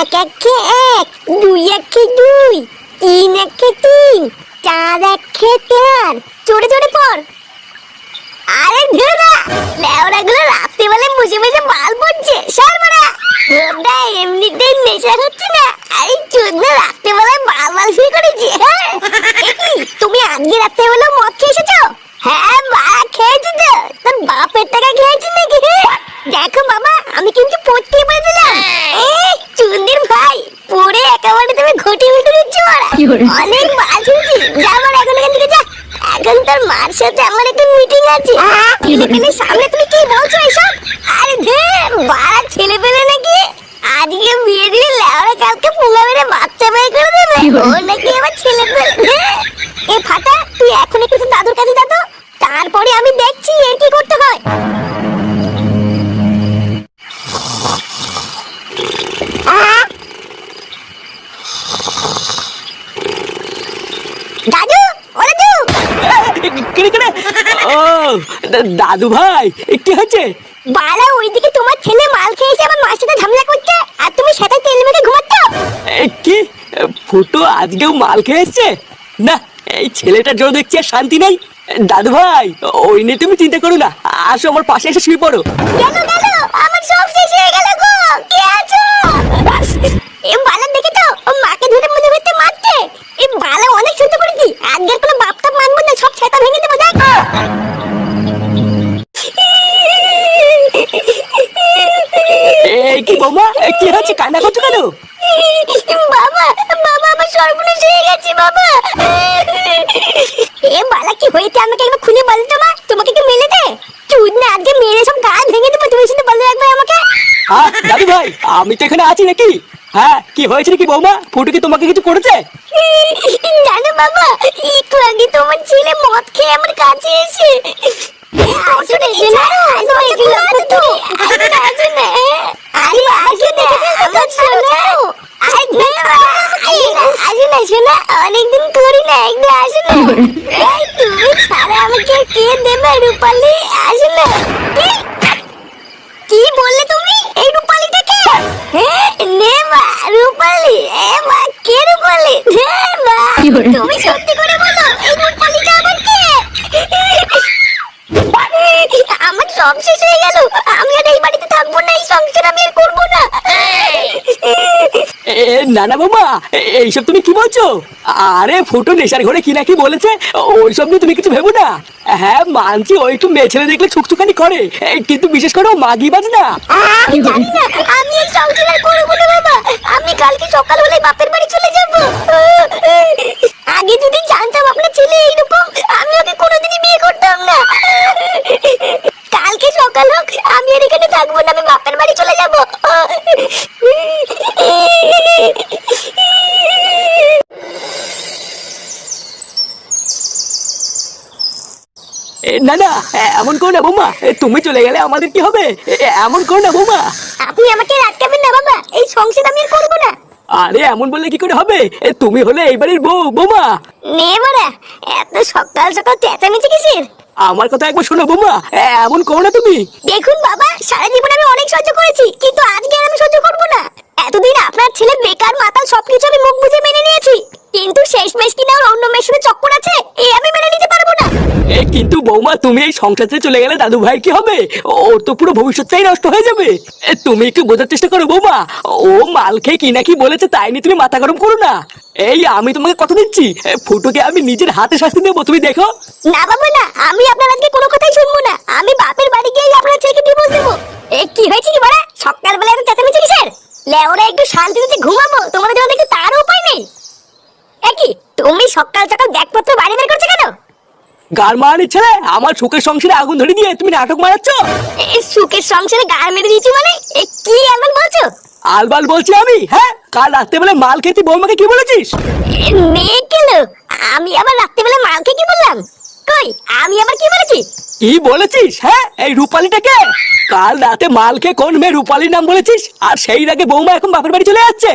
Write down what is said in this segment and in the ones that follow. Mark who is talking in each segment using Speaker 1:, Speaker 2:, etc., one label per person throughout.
Speaker 1: এক একে এক, দুই একে দুই, তিন একে তিন, চার একে চার। চড়ে চড়ে পড়। আরে ধুরা লেওড়া গুলো রাত্রিবেলায় বসে বসে মাল পড়ছে সারবারা ধুরটা এমনিতেই নেশা হচ্ছে না। এই চোদ্দা রাত্রিবেলায় মাল মাল শুরু করেছি। হ্যাঁ তুমি আজকে রাত্রিবেলা মদ খেয়ে এসেছ? হ্যাঁ বা খেয়েছি তো। তোর বাপের টাকা খেয়েছি নাকি দেখো বাবা আমি কিন্তু পড়তে পারে দিলাম এই চুন্দির ভাই পড়ে একেবারে তুমি ঘটি উঠে দিচ্ছ অনেক হয়েছি যা আমার এখন এখান থেকে যা। এখন তোর মার সাথে আমার একটা মিটিং আছে। সামনে তুমি কি বলছো এসব? দাদু ও দাদু।
Speaker 2: কেড়ে কেড়ে ও দাদু ভাই কি হচ্ছে?
Speaker 1: বালা ওইদিকে তোমার ছেলে মাল খেয়েছে আমার মার সাথে ঝামেলা করছে আর তুমি সেটা তেল মেখে ঘুমাচ্ছ?
Speaker 2: কি? ফুটো আজকেও মাল খেয়ে এসছে? না এই ছেলেটার জন্য দেখছি আর শান্তি নেই। দাদু ভাই ওই নিয়ে তুমি চিন্তা করো না আসো আমার পাশে এসে শুয়ে পড়ো।
Speaker 1: গেল গেল আমার সব শেষ হয়ে গেল গো। কে আছো? এ বালা দেখে তো ও মাকে ধরে মনে হচ্ছে মারছে এই বালা অনেক আজকের কোনো বাপটা মানবো না সব ছেতা ভেঙে দেবো দেখ
Speaker 2: এই কি বৌমা এ, কি হচ্ছে কান্না করছ কেন?
Speaker 1: বাবা বাবা আমার সর্বনাশ হয়ে গেছে বাবা। এ বালা কি হয়েছে? আমাকে একবার খুলে বলো তো মা তোমাকে কি মেলেছে চুদ না আজকে মেরে সব গাল ভেঙে দেবো তুমি শুধু বলো একবার আমাকে।
Speaker 2: হ্যাঁ দাদু ভাই আমি তো এখানে আছি নাকি? হ্যাঁ কি হয়েছে নাকি বৌমা? ফুটো কি তোমাকে কিছু করেছে?
Speaker 1: বাবা একটু আগে তোমার ছেলে মদ খেয়ে আমার কাছে এসে আসলে তো আসলে আরে শোনো অনেকদিন করি না তুমি ছাড়া আমাকে কে দেবে রূপালি আসে কি? কি বললে তুমি এই রূপালিটাকে হ্যাঁ নে মা রূপালি এ মা কে রূপালি নে মা তুমি সত্যি করে বলো এই রূপালিটা আবার কে আমার সব শেষ হয়ে গেল আমি আর এই বাড়িতে থাকব না এই সংসার আমি আর করব না
Speaker 2: এ না না বাবা এইসব তুমি কি বলছো? আরে, ফুটো নেশার ঘরে কি না কি বলেছে, ওইসব নিয়ে তুমি কিছু ভেবো না। হ্যাঁ মানছি ওই একটু মেয়ে ছেলে দেখলে ছুকছুকানি করে কিন্তু বিশেষ করে ও মাগি বাজ না
Speaker 1: জানি না, আমি এই সংসার করব না বাবা আমি কালকে সকাল হলে বাপের বাড়ি চলে যাব। আগে যদি জানতাম আপনার ছেলে এইরকম, আমি ওকে কোনোদিনই বিয়ে করতাম না। কালকে সকাল হোক, আমি আর এখানে থাকব না, আমি বাপের বাড়ি চলে যাব।
Speaker 2: না না এমন করো না বৌমা। তুমি চলে গেলে আমাদের কি হবে? এমন করো না বৌমা।
Speaker 1: আপনি আমাকে রাখবেন না বাবা। এই সংসার আমি আর করব না।
Speaker 2: আরে এমন বললে কি করে হবে? এ, তুমি হলে এই বাড়ির বউ বৌমা।
Speaker 1: নে বাড়া। এত সকাল সকাল চেঁচামেচি কিসের?
Speaker 2: আমার কথা একবার শোনো বৌমা। এমন করো না তুমি।
Speaker 1: দেখুন বাবা সারা জীবন আমি অনেক সহ্য করেছি কিন্তু আজকে আর আমি সহ্য করব না। এতদিন আপনার ছেলে বেকার মাতাল সবকিছু আমি মুখ বুঝে মেনে নিয়েছি। কিন্তু শেষ মেশ কিনা ওর অন্য মেয়ের সাথে চক্কর আছে? এই আমি মেনে নিতে পারব না।
Speaker 2: এ কিন্তু বৌমা তুমি এই সংসার চলে গেলে দাদু ভাই কি হবে? ওর তো পুরো ভবিষ্যৎটাই নষ্ট হয়ে যাবে। এ, তুমি একটু বোঝার চেষ্টা করো বৌমা। ও মাল খেয়ে কি না কি বলেছে তাই নিয়ে তুমি মাথা গরম করো না। এই আমি তোমাকে কথা দিচ্ছি। এ, ফুটোকে আমি নিজের হাতে শাস্তি দেবো তুমি দেখো।
Speaker 1: না বাবা না আমি আপনার আজকে কোনো কথাই শুনব না। আমি বাপের বাড়ি গিয়ে আপনার ছেলেকে ডিভোর্স দেবো। এ কি হয়েছে কি বাড়া সকালবেলা এত চেঁচামেচি কিসের? লেওরা একটু শান্তিতে ঘুমাবো তোমাদের জন্য দেখতে তার উপায় নেই। এ কি তুমি সকাল সকাল ব্যাগপত্র বাড়ি বের করছ কেন?
Speaker 2: গার মারানি ছেলে আমার সুখের সংসারে আগুন ধরে দিয়ে তুমি নাটক মারাচ্ছ?
Speaker 1: এই সুখের সংসারে গায়ে মেরে দিয়েছি মানে? এ কি এমন বলছো?
Speaker 2: আলবাল বলছি আমি হ্যাঁ? কাল রাত্রেবেলা মাল খেতে বৌমাকে কি বলেছিস?
Speaker 1: এ, মেয়ে গেল আমি আবার রাত্রিবেলা মালকে কি বললাম? কই? আমি আবার কি বলেছি?
Speaker 2: কি বলেছিস হ্যাঁ? এই রূপালিটাকে কাল রাতে মাল খেয়ে কোন মেয়ে রূপালির নাম বলেছিস? আর সেই বৌমা এখন বাপের বাড়ি চলে যাচ্ছে?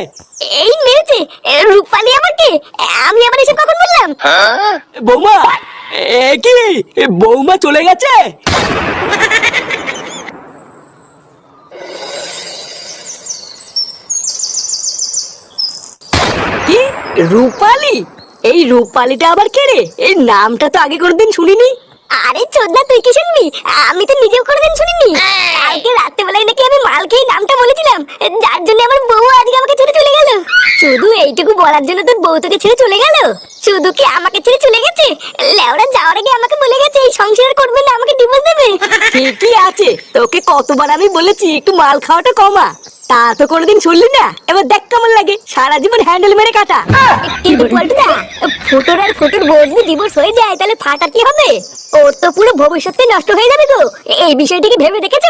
Speaker 1: এই মেরেছে। এ, রূপালি আমার কে? আমি আবার এসব কখন বললাম?
Speaker 2: বৌমা এ কি? বৌমা চলে গেছে?
Speaker 3: রূপালি? এই রূপালিটা আবার কে রে? এই নামটা তো আগে কোনোদিন শুনিনি।
Speaker 1: আরে চোদনা তুই কি শুনবি? আমি তো নিজেও কোনোদিন শুনিনি। কালকে রাত্রেবেলায় নাকি আমি মাল খেয়ে নামটা বলেছিলাম। যার জন্য আমার বউ আজকে আমাকে ছেড়ে চলে গেল। শুধু এইটুকু বলার জন্য তোর বউ তোকে ছেড়ে চলে গেল? শুধু কি আমাকে ছেড়ে চলে গেছে? লেওরা যাওয়ার আগে আমাকে বলে গেছে এই সংসার করবে না আমাকে ডিভোর্স দেবে।
Speaker 3: ঠিকই আছে। তোকে কতবার আমি বলেছি একটু মাল খাওয়াটা কমা। তা তো কোনোদিন শুনলি না? এবার দেখ কেমন লাগে। সারা জীবন হ্যান্ডেল মেরে কাটা।
Speaker 1: কিন্তু পল্টুদা ফুটোর আর ফুটোর বউ যদি ডিভোর্স হয়ে যায় তাহলে ফাটার কি হবে? ওর তো পুরো ভবিষ্যৎটাই নষ্ট হয়ে যাবে গো এই বিষয়টা কি ভেবে দেখেছ?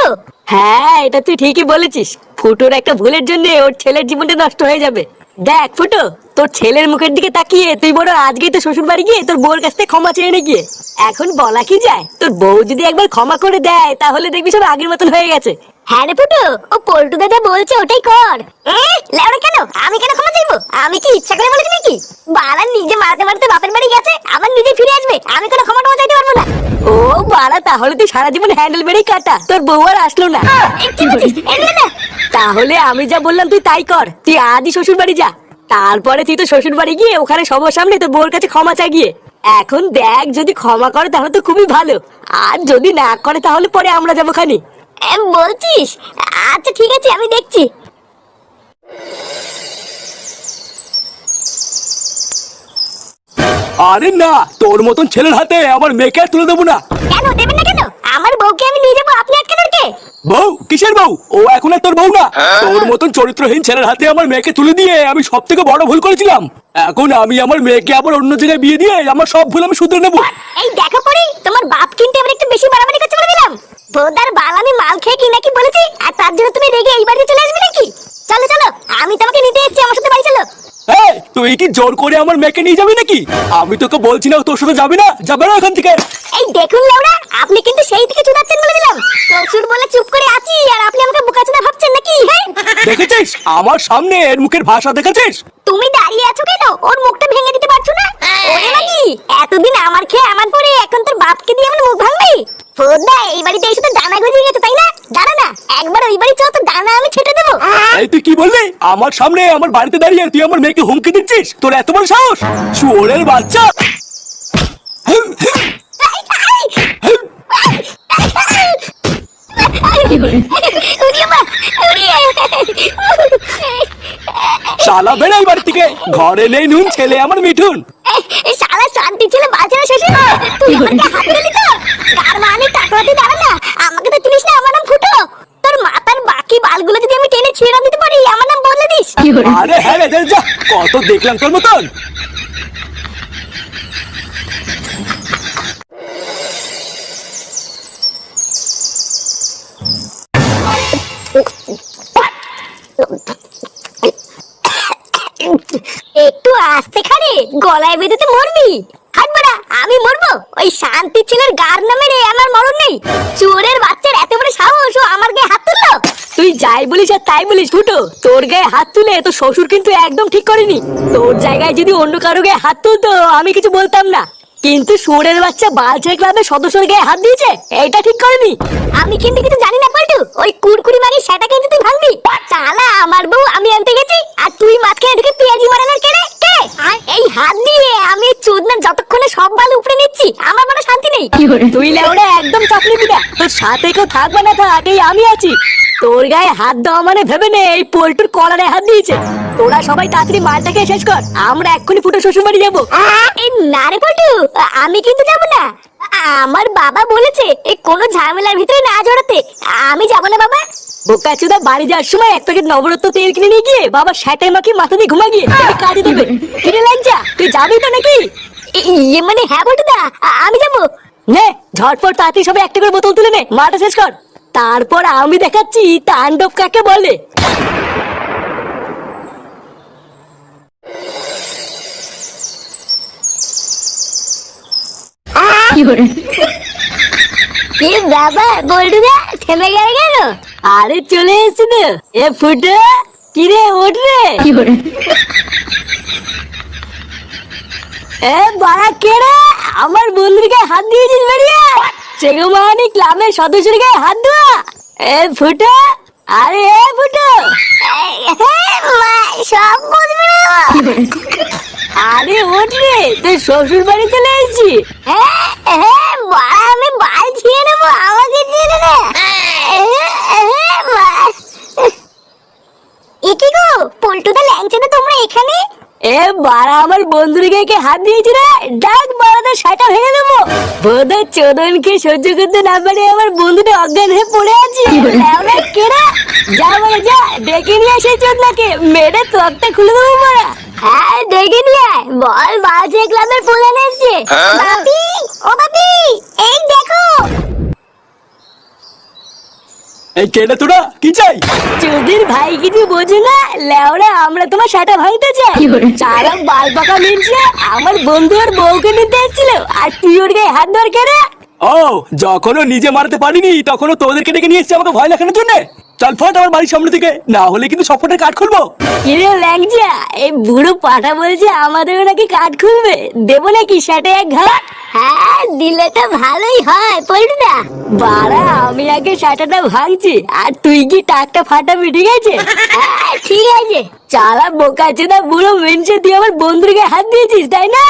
Speaker 3: হ্যাঁ এটা তুই ঠিকই বলেছিস। ফুটোর একটা ভুলের জন্য ওর ছেলের জীবনটা নষ্ট হয়ে যাবে। দেখ ফুটো তোর ছেলের মুখের দিকে তাকিয়ে তুই বড় আজকেই তো শ্বশুর বাড়ি গিয়ে তোর বউর কাছ থেকে ক্ষমা চেয়ে নে গিয়ে। এখন বলা কি যায়? তোর বউ যদি একবার ক্ষমা করে দেয় তাহলে দেখবি সব আগের মতন হয়ে গেছে।
Speaker 1: হ্যাঁ রে ফুটো ও পল্টু দাদা বলছে ওটাই কর। লেওড়া কেন? আমি কেন ক্ষমা চাইব? আমি কি ইচ্ছা করে বলেছি নাকি? বাড়া নিজে মারতে মারতে বাপের বাড়ি গেছে আবার নিজে ফিরে আসবে। আমি কোনো ক্ষমা টমা চাইতে পারব না।
Speaker 3: ও বাড়া তাহলে তুই সারা জীবন হ্যান্ডেল মেরেই কাটা। তোর বউ আর আসলো না।
Speaker 1: কি বলছিস।
Speaker 3: তাহলে আমি যা বললাম তুই তাই কর। তুই আদি শ্বশুর বাড়ি যা। তারপরে তুই তো শ্বশুর বাড়ি গিয়ে ওখানে সবার সামনে তোর বউর কাছে ক্ষমা চা গিয়ে। এখন দেখ যদি ক্ষমা করে তাহলে তো খুবই ভালো। আর যদি না করে তাহলে পরে আমরা যাব খানি।
Speaker 1: বলছিস? আচ্ছা ঠিক আছে আমি দেখছি।
Speaker 2: আরে না তোর মতন ছেলের হাতে আমার মেয়েকে তুলে দেবো না।
Speaker 1: কেন দেবেন না কেন? আমার বউকে আমি নিয়ে যাব আপনি
Speaker 2: বউ কিসের বউ? ও এখন আর তোর বউ না। তোর মতন চরিত্রহীন ছেলের হাতে আমার মেয়েকে তুলে দিয়ে আমি সব থেকে বড় ভুল করেছিলাম। এখন আমি আমার মেয়েকে আবার অন্য জায়গায় বিয়ে দিয়ে আমার সব ভুল আমি শুধরে নেব।
Speaker 1: এই দেখো পড়ি তোমার বাপ কিন্তু এবার একটু বেশি বাড়াবাড়ি করছে বলে দিলাম। ভোদার বাল আমি মাল খেয়ে কি নাকি বলেছি আর তার জন্য তুমি রেগে এই বাড়িতে চলে আসবে নাকি? চলো চলো আমি তোমাকে নিতে এসেছি আমার সাথে বাড়ি চলো।
Speaker 2: এই তুই কি জোর করে আমার মেয়েকে নিয়ে যাবি নাকি? আমি তোকে বলছি না তোর সাথে যাবি না যাবে না এখান থেকে।
Speaker 1: এই দেখুন লেওড়া আপনি কিন্তু সেই থেকে চুদাচ্ছেন বলে দিলাম। চোখসুর বলে চুপ করে আছি আর আপনি আমাকে বোকাচোদা ভাবছেন নাকি?
Speaker 2: দেখেছিস? আমার সামনে এর মুখের ভাষা দেখেছিস?
Speaker 1: তুমি দাঁড়িয়ে আছো কেন? ওর মুখটা ভেঙে দিতে পারছ না? ওরে নাকি? এতদিন আমার খেয়ে আমার পরে এখন তোর বাপকে দিয়ে আমার মুখ ফোদা এই বাড়িতে এসে তো ডানা গজিয়ে গেছে তাই না? দাঁড়া না একবার ওই বাড়ি চল তো ডানা আমি
Speaker 2: এই, তুই কি বললি? আমার সামনে, আমার বাড়িতে দাঁড়িয়ে তুই আমার মেয়েকে হুমকি দিচ্ছিস? তোর এত বড় সাহস? বাচ্চা! শালা বেড়ে এই বাড়ি থেকে ঘরে নেই নুন ছেলে আমার মিঠুন।
Speaker 1: শালা শান্তি ছেলে বাঁচে না তুই আমাকে হাত দিলি তো? তার মানে টাকরাতে দাঁড়া না। আমাকে তো চিনিস না, আমার নাম ফুটো। তোর মাথার বাকি বালগুলো যদি ছিঁড়ে দিতে পারি? আমার নাম বদলে দিস।
Speaker 2: আরে হ্যাঁ রে যা কত দেখলাম তোর মতন।
Speaker 1: একটু আস্তে খারে গলায় বেঁধেতে মরবি। হাট বাড়া আমি মরবো। ওই শান্তি ছেলের গার নামে রে আমার মরণ নেই। চোরের বাচ্চার এত বড় সাহস ও আমার গায়ে হাত তুললো?
Speaker 3: তুই যাই বলিস আর তাই বলিস ফুটো তোর গায়ে হাত তুলে তো শ্বশুর কিন্তু একদম ঠিক করেনি। তোর জায়গায় যদি অন্য কারও গায়ে হাত তুলতো আমি কিছু বলতাম না। কিন্তু সুরের বাচ্চা বালছের ক্লাবের সদস্যর গায়ে হাত দিয়েছে এটা ঠিক করেনি।
Speaker 1: আমি কিন্তু কিছু জানি না পল্টু। ওই কুরকুরি মাগি সেটা কিন্তু তুই ভাঙবি। চালা আমার বউ আমি আনতে গেছি আর তুই মাঝখানে ঢুকে পেঁয়াজি মারানোর কে রে কে এই হাত দিয়ে আমি চোদনা যতক্ষণে সব বাল উপরে নিচ্ছি আমার মনে শান্তি নেই।
Speaker 3: তুই লেওড়া একদম তোর সাথে কেউ থাকবে না থাক এই আমি আছি। তোর গায়ে হাত দেওয়া মানে ভেবে নে এই পোল্টুর কলারে হাত দিয়েছে। তোরা সবাই তাড়াতাড়ি মালটাকে শেষ কর আমরা এক্ষুনি ফুটো শ্বশুর বাড়ি যাব
Speaker 1: এই না রে পল্টু আমি কিন্তু যাব না। আমার বাবা বলেছে এই কোনো ঝামেলার ভিতরে না জড়াতে আমি যাব না বাবা।
Speaker 3: বোকা চুদা বাড়ি যাওয়ার সময় এক প্যাকেট নবরত্ন তেল কিনে নিয়ে গিয়ে বাবা স্যাটাই মাখি মাথা দিয়ে ঘুমা গিয়ে কাজে দেবে কিনে লজ্জা তুই যাবি তো নাকি?
Speaker 1: ইয়ে মানে হ্যাঁ বলটু দা আমি যাব।
Speaker 3: নে ঝটপট তাড়াতাড়ি সবাই একটা করে বোতল তুলে নে মাটা শেষ কর। তারপর আমি দেখাচ্ছি তাণ্ডব কাকে বলে।
Speaker 1: কি বাবা বলটু দা থেমে গেলে কেন?
Speaker 3: আরে চলে এসেছি। তো এ ফুটো কিরে ওঠ রে। এ বাড়া কে রে? আমার বন্ধুর গায়ে হাত দিয়েছিস বেরিয়ে। চেগো মাহানি ক্লাবের সদস্যের গায়ে হাত দেওয়া এ ফুটে আরে এ ফুটো।
Speaker 1: মা সব বুঝবে না।
Speaker 3: আরে ওঠ রে তোর শ্বশুর বাড়ি চলে এসেছি।
Speaker 1: হ্যাঁ হ্যাঁ বাড়া আমি বাল ছিঁড়ে নেব আমাকে ছেড়ে দে একি গো পল্টুদা ল্যাংচাতে তোমরা এখানে?
Speaker 3: এ বাড়া আমার বন্ধুর গায়ে কে হাত দিয়েছি রে ডাক বাড়াতে সাটা ভেঙে দেবো। বোধ চোদনকে সহ্য করতে না পারে আমার বন্ধুটা অজ্ঞান হয়ে পড়ে আছে। কেরা? যা বলে যা ডেকে নিয়ে আসে চোদনাকে মেরে তোরটা খুলে দেবো মারা
Speaker 1: হ্যাঁ দেখে নিয়ে বল বাজে ক্লাবের প্রধান এসছে বাপি ও বাপি এই দেখো।
Speaker 2: এই তোরা? কি চাই?
Speaker 3: চোদের ভাই কিছু বোঝে না। লেওরা আমরা তোমার সাটা ভাঙতে চাই। সারা বাল পাকা মিলছে আমার বন্ধু আর বউকে নিতে এসেছিল। আর তুই ওর গায়ে হাত ধর কেন?
Speaker 2: ও যখনও নিজে মারতে পারিনি তখনও তোদেরকে ডেকে নিয়ে এসছি আমাকে ভয় দেখানোর জন্য। চল ফট আমার বাড়ির সামনে থেকে। না হলে কিন্তু সপোর্টের কাঠ খুলবো।
Speaker 3: কিরে ল্যাংজা এই বুড়ো পাঠা বলছে আমাদের নাকি কাঠ খুলবে। দেবো নাকি সাটে এক ঘাট
Speaker 1: হ্যাঁ দিলে তো ভালোই হয় পল্টুদা
Speaker 3: বাড়া আমি আগে সাটাটা ভাঙছি আর তুই কি টাকটা ফাটাবি ঠিক আছে?
Speaker 1: হ্যাঁ ঠিক আছে।
Speaker 3: চালা বোকা চেনা বুড়ো মেনছে তুই আমার বন্ধুকে হাত দিয়েছিস তাই না?